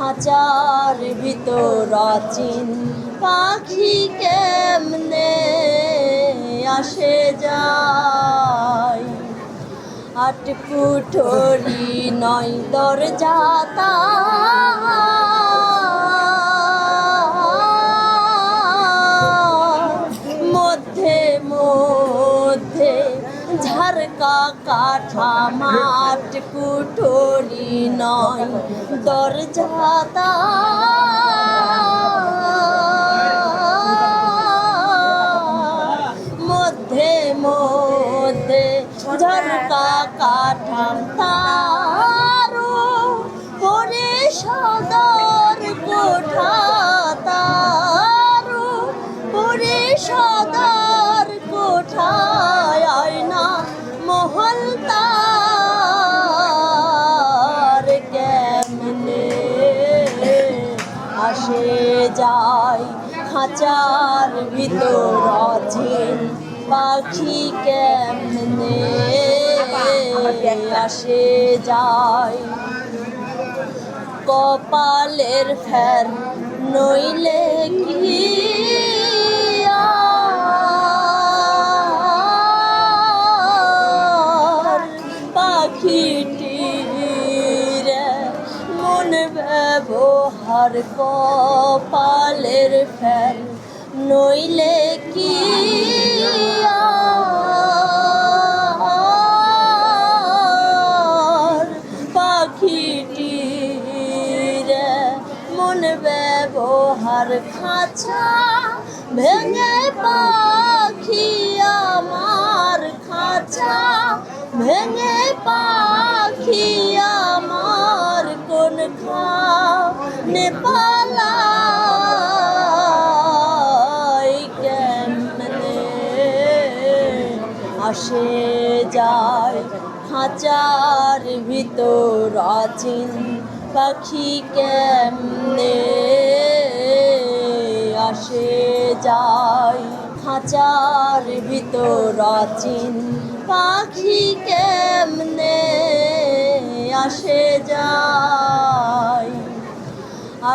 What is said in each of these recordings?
খাঁচার ভিতর অচিন পাখি কেমনে আসে যায়? আট কুঠরি নয় দরজাতা ঝারকা কাঠা মাঠ কুঠোরি নয় দরজাতা মধ্যে মধ্যে ঝরকা কাঠাম তারো যায় খাঁচার ভিতর অচিন পাখি কেমনে আসে যায়? কপালের ফের নইলে কি মন ব্যবহার কপালের ফের নইলে কি ব্যবহার খাঁচা ভেঙে পাখি আমার খাঁচা ভেঙে নেপালাই কেমনে? আসে যায় খাঁচার ভিতর অচিন পাখি কেমনে? আসে যায় খাঁচার ভিতর অচিন পাখি কেমনে? আসে যায়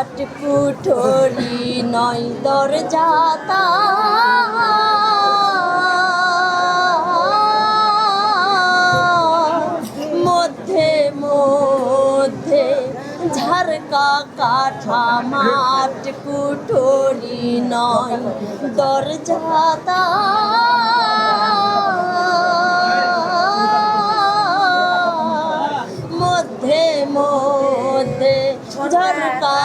আট কুঠরি নয় দরজাতা মধ্যে মধ্যে ঝারকা কাঠা মাঠ কুঠরি নয় দরজাতা মধ্যে মধ্যে ঝরকা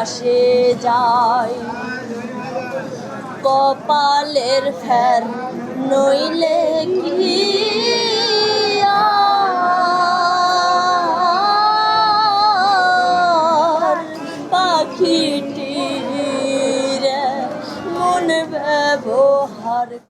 আসে যায় কপালের ফের নইলে কি পাখিটি মন ব্যবহার